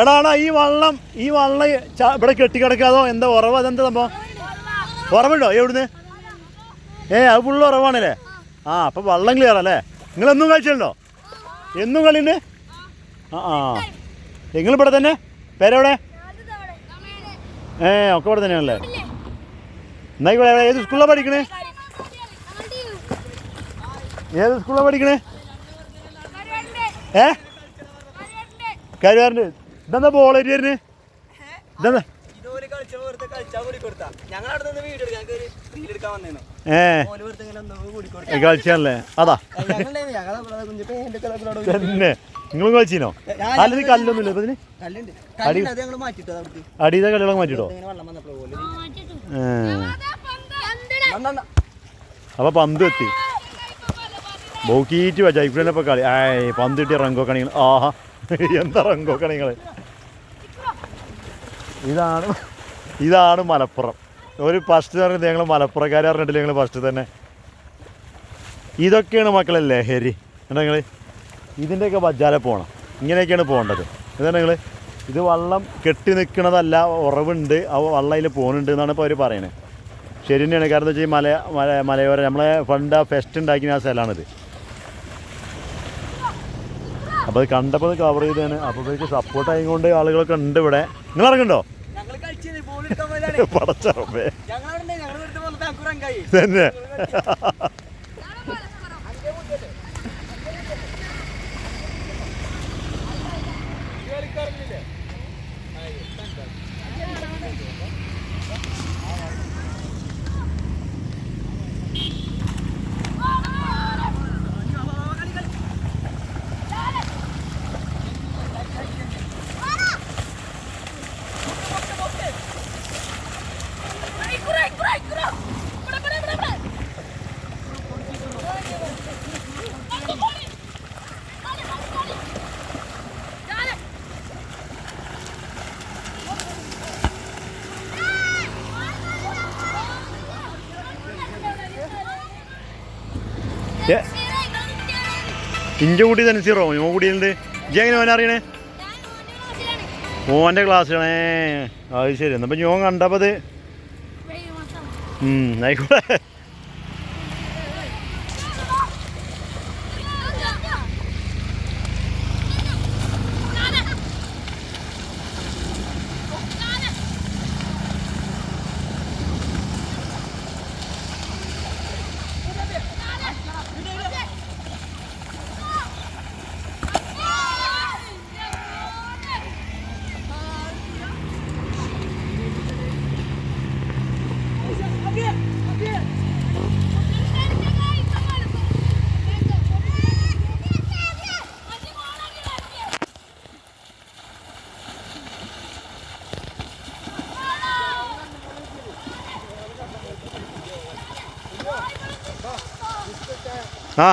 എടാടാ ഈ വള്ളം ഈ വള്ളം ഇവിടെ കെട്ടിക്കിടക്കാതോ? എന്താ ഉറവ്? അതെന്താ സംഭവം? ഉറവുണ്ടോ? എവിടുന്ന്? ഏ അത് ഫുള്ള് ഉറവാണല്ലേ? ആ അപ്പം വള്ളം ക്ലിയർ അല്ലേ? നിങ്ങൾ എന്നും കഴിച്ചിട്ടുണ്ടോ? എന്നും കളിയുണ്ട്? ആ ആ. നിങ്ങളിവിടെ തന്നെ? പേരെവിടെ? ഏ ഒക്കെ ഇവിടെ തന്നെയാണല്ലേ? എന്നാ ഇവിടെ ഏത്? സ്കൂളിലാണ് പഠിക്കണേ? ഏത് സ്കൂളിലാണ് പഠിക്കണേ? ഏ? കരുവാറുണ്ട് ഇതെന്താ ബോൾ ഇതെന്താ? ഏ. കൂടി കൊടുത്താ കളിച്ചാണല്ലേ? അതാ. തന്നെ. നിങ്ങളും കളിച്ചോ അല്ല കല്ലൊന്നുമില്ല. ഇപ്പൊ ഇതിന് അടിയത്തെ കളികളൊക്കെ മാറ്റിട്ടോ ഏ. അപ്പൊ പന്ത് എത്തി. ബോക്കീറ്റ് വെച്ചാ ഇവിടെ ഇപ്പൊ കളി. ആയ് പന്ത് കിട്ടിയ റങ്കോ കണികൾ ആഹാ. എന്താ റങ്കോക്കണ ഇതാണ് ഇതാണ് മലപ്പുറം. ഒരു ഫസ്റ്റ് പറഞ്ഞത് ഞങ്ങൾ മലപ്പുറക്കാരെ പറഞ്ഞിട്ടില്ല? ഞങ്ങൾ ഫസ്റ്റ് തന്നെ. ഇതൊക്കെയാണ് മക്കളെ ലഹരി. എന്താ നിങ്ങൾ ഇതിന്റെയൊക്കെ ബജാരെ പോകണം ഇങ്ങനെയൊക്കെയാണ് പോകേണ്ടത്. എന്താണ് നിങ്ങൾ ഇത് വള്ളം കെട്ടി നിൽക്കുന്നതല്ല ഉറവുണ്ട്. ആ വള്ളം അതിൽ പോകുന്നുണ്ട് എന്നാണ് ഇപ്പോൾ അവർ പറയുന്നത് ശരി തന്നെയാണ്. കാരണം എന്താ വെച്ചാൽ മല മല മലയോര നമ്മളെ ഫണ്ട് ആ ഫെസ്റ്റ് ഉണ്ടാക്കിയ ആ സ്ഥലമാണിത്. അപ്പോൾ അത് കണ്ടപ്പോൾ അത് കവർ ചെയ്തതാണ് അപ്പോൾ ഇവർക്ക് സപ്പോർട്ട് ആയതുകൊണ്ട് ആളുകളൊക്കെ ഉണ്ട് ഇവിടെ. നിങ്ങൾ ഇറങ്ങണ്ടോ പടച്ചറപ്പേ തന്നെ. ഇഞ്ച കൂടി തന്നെ സീറോ കൂടി കൂടിയുണ്ട് ഇജ്ജ് എങ്ങനെ ഓനെ അറിയണേ? മോന്റെ ക്ലാസ്സിലാണേ. അത് ശരി. എന്നപ്പോൾ ഞാൻ കണ്ടപ്പോൾ അത് ആയിക്കോട്ടെ. ആ